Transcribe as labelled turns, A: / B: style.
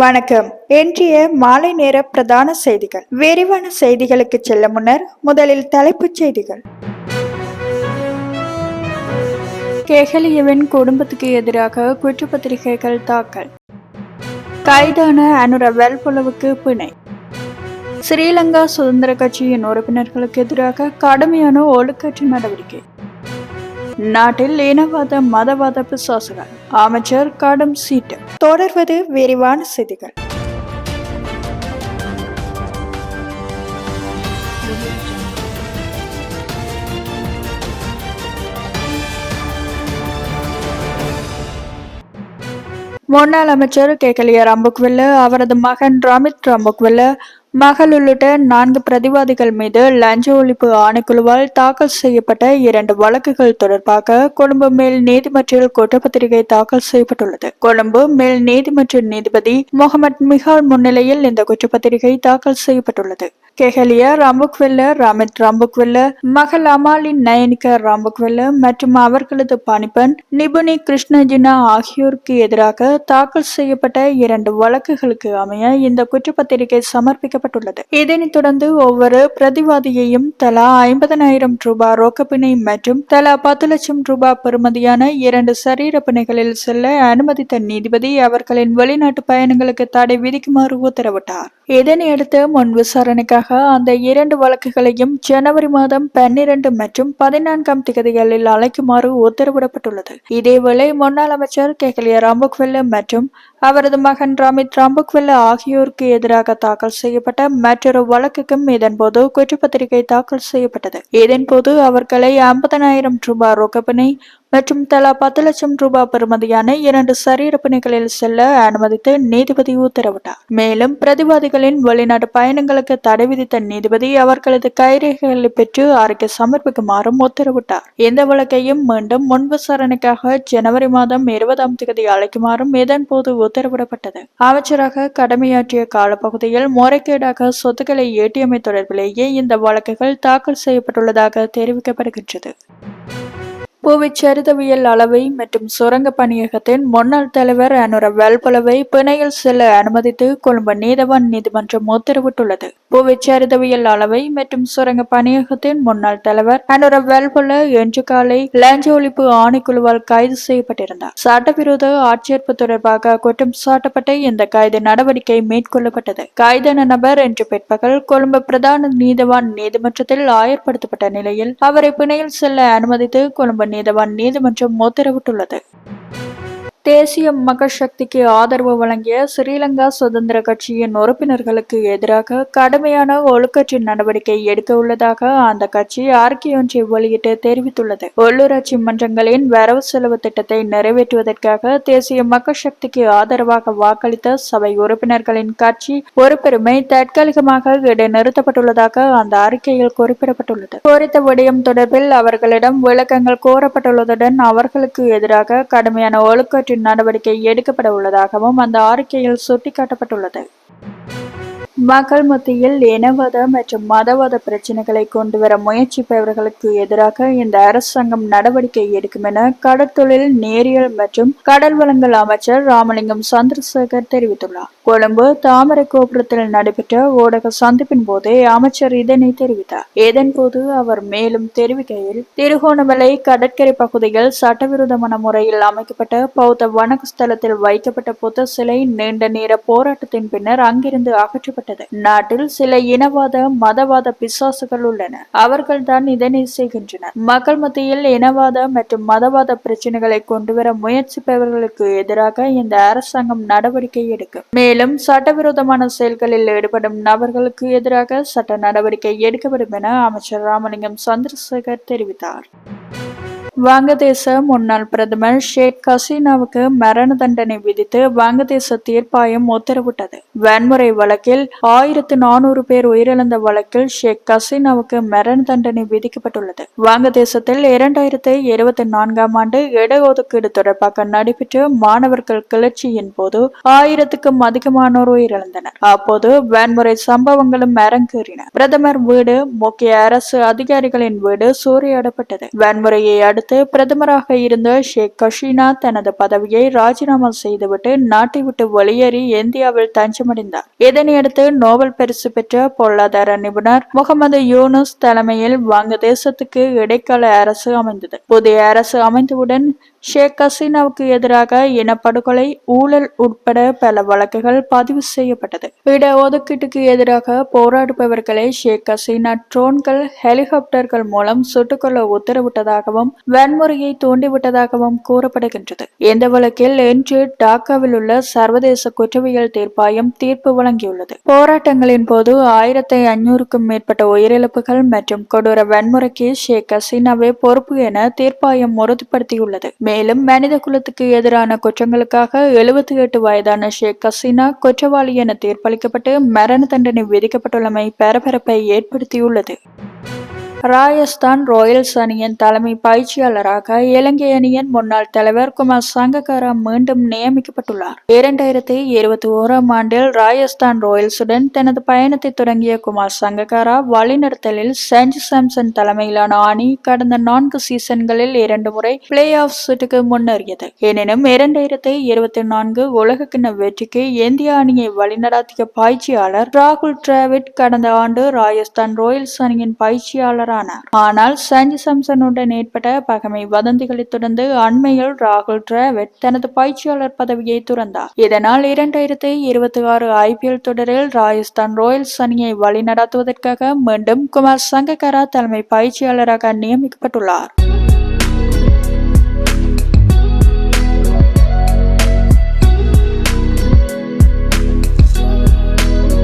A: வணக்கம். இன்றைய மாலை நேர பிரதான செய்திகள். விரிவான செய்திகளுக்கு செல்ல முன்னர் முதலில் தலைப்புச் செய்திகள். கேகலியவின் குடும்பத்துக்கு எதிராக குற்றப்பத்திரிகைகள் தாக்கல். கைதான அனுர வெல்புலவுக்கு பிணை. ஸ்ரீலங்கா சுதந்திர கட்சியின் உறுப்பினர்களுக்கு எதிராக கடுமையான ஒழுக்கற்ற நடவடிக்கை. நாட்டில் இனவாத மதவாத பிசாசுகள் அமைச்சர் கடும் சீட்டு தொடர்வது விரிவான செய்திகள். முன்னாள் அமைச்சர் கேகலியா ராம்புக்வெல்ல அவரது மகன் ரமித் ராம்புக்வெல்ல மகள் உள்ளிட்ட நான்கு பிரதிவாதிகள் மீது லஞ்ச ஒழிப்பு ஆணைக்குழுவால் தாக்கல் செய்யப்பட்ட இரண்டு வழக்குகள் தொடர்பாக கொழும்பு மேல் நீதிமன்றில் குற்றப்பத்திரிகை தாக்கல் செய்யப்பட்டுள்ளது. கொழும்பு மேல் நீதிமன்ற நீதிபதி முகமது மிகால் முன்னிலையில் இந்த குற்றப்பத்திரிகை தாக்கல் செய்யப்பட்டுள்ளது. கெஹலியா ராம்புக்வெல்ல ராமித் ராம்புக்வெல்ல மகள் அமாலின் நயனிகா ராம்புக்வெல்ல மற்றும் அவர்களது பணிப்பெண் நிபுணி கிருஷ்ணஜினா ஆகியோருக்கு எதிராக தாக்கல் செய்யப்பட்ட இரண்டு வழக்குகளுக்கு அமைய இந்த குற்றப்பத்திரிகை வழங்கப்பட்டுள்ளது இதனைத் தொடர்ந்து ஒவ்வொரு பிரதிவாதியையும் தலா ஐம்பதனாயிரம் ரூபாய் ரொக்கப்பிணை மற்றும் தலா பத்து லட்சம் ரூபாய் பெறுமதியான இரண்டு சரீர பிணைகளில் செல்ல அனுமதித்த நீதிபதி அவர்களின் வெளிநாட்டு பயணங்களுக்கு தடை விதிக்குமாறு உத்தரவிட்டார். இதனையடுத்து முன் விசாரணைக்காக அந்த இரண்டு வழக்குகளையும் ஜனவரி மாதம் பன்னிரண்டு மற்றும் பதினான்காம் திகதிகளில் அழைக்குமாறு உத்தரவிடப்பட்டுள்ளது. இதேவேளை முன்னாள் அமைச்சர் கேகலியா ராம்புக்வெல்ல மற்றும் அவரது மகன் ராமித் ராம்புக்வெல்ல ஆகியோருக்கு எதிராக தாக்கல் செய்யப்பட்ட மற்றொரு வழக்குக்கும் இதன்போது குற்றப்பத்திரிகை தாக்கல் செய்யப்பட்டது. இதன்போது அவர்களை ஐம்பதனாயிரம் ரூபாய் ரொக்கப்பினை மற்றும் தலா பத்து லட்சம் ரூபாய் பெறுமதியான இரண்டு சரீர பிணைகளில் செல்ல அனுமதித்து நீதிபதி உத்தரவிட்டார். மேலும் பிரதிவாதிகளின் வெளிநாட்டு பயணங்களுக்கு தடை விதித்த நீதிபதி அவர்களது கைரேகைகளை பெற்று அறிக்கை சமர்ப்பிக்குமாறும் உத்தரவிட்டார். இந்த வழக்கையும் மீண்டும் முன்விசாரணைக்காக ஜனவரி மாதம் இருபதாம் தேதி அழைக்குமாறும் இதன்போது உத்தரவிடப்பட்டது. அமைச்சராக கடமையாற்றிய காலப்பகுதியில் முறைகேடாக சொத்துக்களை ஏற்றியமை தொடர்பிலேயே இந்த வழக்குகள் தாக்கல் செய்யப்பட்டுள்ளதாக தெரிவிக்கப்படுகின்றது. புவிச்சரிதவியல் அளவை மற்றும் சுரங்க பணியகத்தின் முன்னாள் தலைவர் அனுர வெல்புலவை பிணையில் செல்ல அனுமதித்து கொழும்பு நீதவான் நீதிமன்றம் உத்தரவிட்டுள்ளது. புவிச்சரிதவியல் அளவை மற்றும் சுரங்க பணியகத்தின் முன்னாள் தலைவர் அனுர வெல்புல இன்று காலை லஞ்ச ஒழிப்பு ஆணைக்குழுவால் கைது செய்யப்பட்டிருந்தார். சட்டவிரோத ஆட்சேர்ப்பு தொடர்பாக குற்றம் சாட்டப்பட்ட இந்த கைது நடவடிக்கை மேற்கொள்ளப்பட்டது. கைதான நபர் இன்று பிற்பகல் கொழும்பு பிரதான நீதவான் நீதிமன்றத்தில் ஆயர்படுத்தப்பட்ட நிலையில் அவரை பிணையில் செல்ல அனுமதித்து கொழும்பு நீதவான் நீதிமன்றம் உத்தரவிட்டுள்ளது. தேசிய மக்கள் சக்திக்கு ஆதரவு வழங்கிய ஸ்ரீலங்கா சுதந்திர கட்சியின் உறுப்பினர்களுக்கு எதிராக கடுமையான ஒழுக்கற்ற நடவடிக்கை எடுக்க உள்ளதாக அந்த கட்சி அறிக்கையொன்றை வெளியிட்டு தெரிவித்துள்ளது. உள்ளூராட்சி மன்றங்களின் வரவு செலவு திட்டத்தை நிறைவேற்றுவதற்காக தேசிய மக்கள் சக்திக்கு ஆதரவாக வாக்களித்த சபை உறுப்பினர்களின் கட்சி ஒரு பெருமை தற்காலிகமாக இடைநிறுத்தப்பட்டுள்ளதாக அந்த அறிக்கையில் குறிப்பிடப்பட்டுள்ளது. குறித்த விடயம் தொடர்பில் அவர்களிடம் விளக்கங்கள் கோரப்பட்டுள்ளதுடன் அவர்களுக்கு எதிராக கடுமையான ஒழுக்கற்ற நடவடிக்கை எடுக்கப்பட உள்ளதாகவும் அந்த அறிக்கையில் சுட்டிக்காட்டப்பட்டுள்ளது. மக்கள் மத்தியில் இனவாத மற்றும் மதவாத பிரச்சனைகளை கொண்டுவர முயற்சிப்பவர்களுக்கு எதிராக இந்த அரசாங்கம் நடவடிக்கை எடுக்கும் என கடற்தொழில் நேரியல் மற்றும் கடல் வளங்கள் அமைச்சர் ராமலிங்கம் சந்திரசேகர் தெரிவித்துள்ளார். கொழும்பு தாமரை கோபுரத்தில் நடைபெற்ற ஊடக சந்திப்பின் போதே அமைச்சர் இதனை தெரிவித்தார். இதன்போது அவர் மேலும் தெரிவிக்கையில் திருகோணமலை கடற்கரை பகுதியில் சட்டவிரோதமான முறையில் அமைக்கப்பட்ட பௌத்த வணக்க ஸ்தலத்தில் வைக்கப்பட்ட புத்த சிலை நீண்ட நேர போராட்டத்தின் பின்னர் அங்கிருந்து அகற்றப்பட்ட ஏற்பட்டது. நாட்டில் சில இனவாத மதவாத பிசாசுகள் உள்ளன. அவர்கள் தான் இதனை செய்கின்றனர். மக்கள் மத்தியில் இனவாத மற்றும் மதவாத பிரச்சனைகளை கொண்டுவர முயற்சிப்பவர்களுக்கு எதிராக இந்த அரசாங்கம் நடவடிக்கை எடுக்கும். மேலும் சட்டவிரோதமான செயல்களில் ஈடுபடும் நபர்களுக்கு எதிராக சட்ட நடவடிக்கை எடுக்கப்படும் என அமைச்சர் ராமலிங்கம் சந்திரசேகர் தெரிவித்தார். வங்கதேச முன்னாள் பிரதமர் ஷேக் ஹசீனாவுக்கு மரண தண்டனை விதித்து வங்கதேச தீர்ப்பாயம் உத்தரவிட்டது. வன்முறை வழக்கில் ஆயிரத்து நானூறு பேர் உயிரிழந்த வழக்கில் ஷேக் ஹசீனாவுக்கு மரண தண்டனை விதிக்கப்பட்டுள்ளது. வங்கதேசத்தில் இரண்டாயிரத்து இருபத்தி நான்காம் ஆண்டு இடஒதுக்கீடு தொடர்பாக நடைபெற்ற மாணவர்கள் கிளர்ச்சியின் போது ஆயிரத்துக்கும் அதிகமானோர் உயிரிழந்தனர். அப்போது வன்முறை சம்பவங்களும் அரங்கேறின. பிரதமர் வீடு முக்கிய அரசு அதிகாரிகளின் வீடு சூறையாடப்பட்டது. வன்முறையை அடுத்து அடுத்து பிரதமராக இருந்த ஷேக் ஹசீனா தனது பதவியை ராஜினாமா செய்துவிட்டு நாட்டை விட்டு வெளியேறி இந்தியாவில் தஞ்சமடைந்தார். இதனையடுத்து நோபல் பரிசு பெற்ற பொருளாதார நிபுணர் முகமது யூனுஸ் தலைமையில் வங்கதேசத்துக்கு இடைக்கால அரசு அமைந்தது. புதிய அரசு அமைந்தவுடன் ஷேக் ஹசீனாவுக்கு எதிராக இனப்படுகொலை ஊழல் உட்பட பல வழக்குகள் பதிவு செய்யப்பட்டது. இட ஒதுக்கீட்டுக்கு எதிராக போராடுபவர்களை ஷேக் ஹசீனா ட்ரோன்கள் ஹெலிகாப்டர்கள் மூலம் சுட்டுக்கொள்ள உத்தரவிட்டதாகவும் வன்முறையை தூண்டிவிட்டதாகவும் கூறப்படுகின்றது. இந்த வழக்கில் இன்று டாக்காவில் உள்ள சர்வதேச குற்றவியல் தீர்ப்பாயம் தீர்ப்பு வழங்கியுள்ளது. போராட்டங்களின் போது ஆயிரத்தி ஐநூறுக்கும் மேற்பட்ட உயிரிழப்புகள் மற்றும் கொடூர வன்முறைக்கு ஷேக் ஹசீனாவே பொறுப்பு என தீர்ப்பாயம் உறுதிப்படுத்தியுள்ளது. மேலும் மனித குலத்துக்கு எதிரான குற்றங்களுக்காக எழுபத்தி எட்டு வயதான ஷேக் ஹசீனா குற்றவாளி என தீர்ப்பளிக்கப்பட்டு மரண தண்டனை விதிக்கப்பட்டுள்ளமை பரபரப்பை ஏற்படுத்தியுள்ளது. ராஜஸ்தான் ராயல்ஸ் அணியின் தலைமை பயிற்சியாளராக இலங்கை அணியின் முன்னாள் தலைவர் குமார் சங்ககாரா மீண்டும் நியமிக்கப்பட்டுள்ளார். இரண்டாயிரத்தி இருபத்தி ஓராம் ஆண்டில் ராஜஸ்தான் ராயல்ஸுடன் தனது பயணத்தை தொடங்கிய குமார் சங்ககாரா வழிநடத்தலில் சஞ்சு சாம்சன் தலைமையிலான அணி கடந்த நான்கு சீசன்களில் இரண்டு முறை பிளே ஆஃப் சுட்டுக்கு முன்னேறியது. எனினும் இரண்டாயிரத்தி இருபத்தி நான்கு உலகக்கிண்ண வெற்றிக்கு இந்திய அணியை வழிநடாத்திய பயிற்சியாளர் ராகுல் டிராவிட் கடந்த ஆண்டு ராஜஸ்தான் ராயல்ஸ் அணியின் பயிற்சியாளர் பயிற்சியாளரானார் ஆனால் சஞ்சு சம்சனுடன் ஏற்பட்ட பகமை வதந்திகளைத் தொடர்ந்து அண்மையில் ராகுல் டிராவிட் தனது பயிற்சியாளர் பதவியை துறந்தார். இதனால் இரண்டாயிரத்தி இருபத்தி ஆறு ஐபிஎல் தொடரில் ராஜஸ்தான் ராயல்ஸ் அணியை வழிநடத்துவதற்காக மீண்டும் குமார் சங்ககரா தலைமை பயிற்சியாளராக நியமிக்கப்பட்டுள்ளார்.